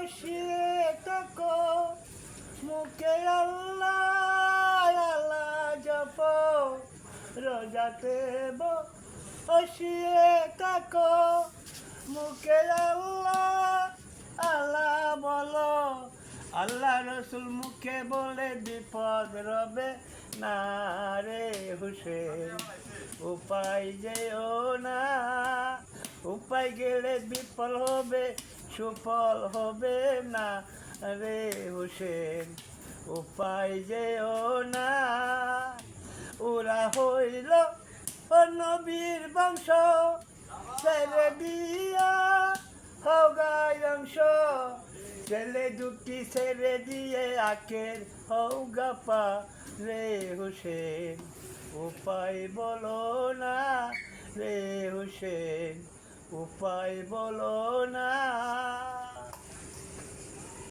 বসিয়ে থাকো। মুখে আল্লাহ আল্লাহ জপ। রোজাতে বসিয়ে থাকো। মুখে আল্লাহ আল্লাহ বলো। আল্লাহ রসুল মুখে বলে, বিপদ রবে না রে হুসেন। উপায় যেও না, উপায় গেলে বিফল হবে সুফল হবে না রে হুসেন, উপায় যেও না। ওরা হইল নবীর বংশ, ছেড়ে দিয়া হগাই অংশ। ছেলে দুটি ছেড়ে দিয়ে আখের হৌগা পা রে হুসেন, উপায় বলো না রে হুসেন। উপায় বলো না।